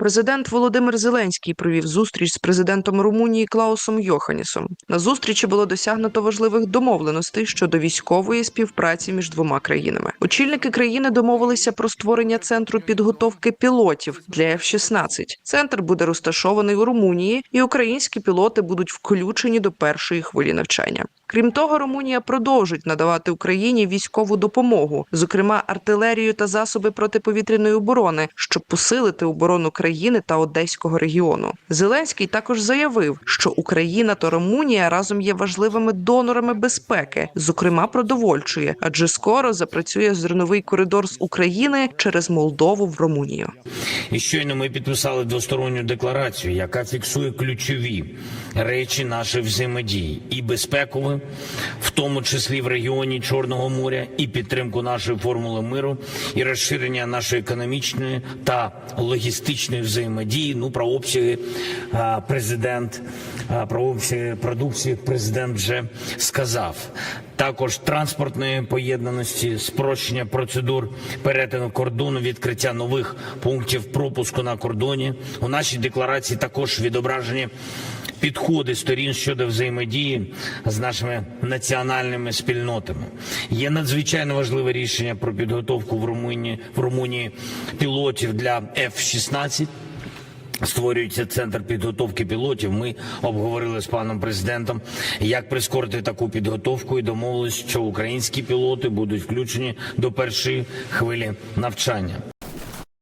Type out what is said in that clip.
Президент Володимир Зеленський провів зустріч з президентом Румунії Клаусом Йоханісом. На зустрічі було досягнуто важливих домовленостей щодо військової співпраці між двома країнами. Очільники країни домовилися про створення центру підготовки пілотів для F-16. Центр буде розташований у Румунії, і українські пілоти будуть включені до першої хвилі навчання. Крім того, Румунія продовжить надавати Україні військову допомогу, зокрема артилерію та засоби протиповітряної оборони, щоб посилити оборону країни та одеського регіону. Зеленський також заявив, що Україна та Румунія разом є важливими донорами безпеки, зокрема продовольчої, адже скоро запрацює зерновий коридор з України через Молдову в Румунію. І щойно ми підписали двосторонню декларацію, яка фіксує ключові речі нашої взаємодії і безпекову, в тому числі в регіоні Чорного моря, і підтримку нашої формули миру, і розширення нашої економічної та логістичної взаємодії. Ну про обсяги президент про обсяги продукції президент вже сказав. Також транспортної поєднаності, спрощення процедур перетину кордону, відкриття нових пунктів пропуску на кордоні. У нашій декларації також відображені підходи сторін щодо взаємодії з нашими національними спільнотами. Є надзвичайно важливе рішення про підготовку в Румунії в Румунії пілотів для F-16. Створюється центр підготовки пілотів. Ми обговорили з паном президентом, як прискорити таку підготовку, і домовились, що українські пілоти будуть включені до першої хвилі навчання.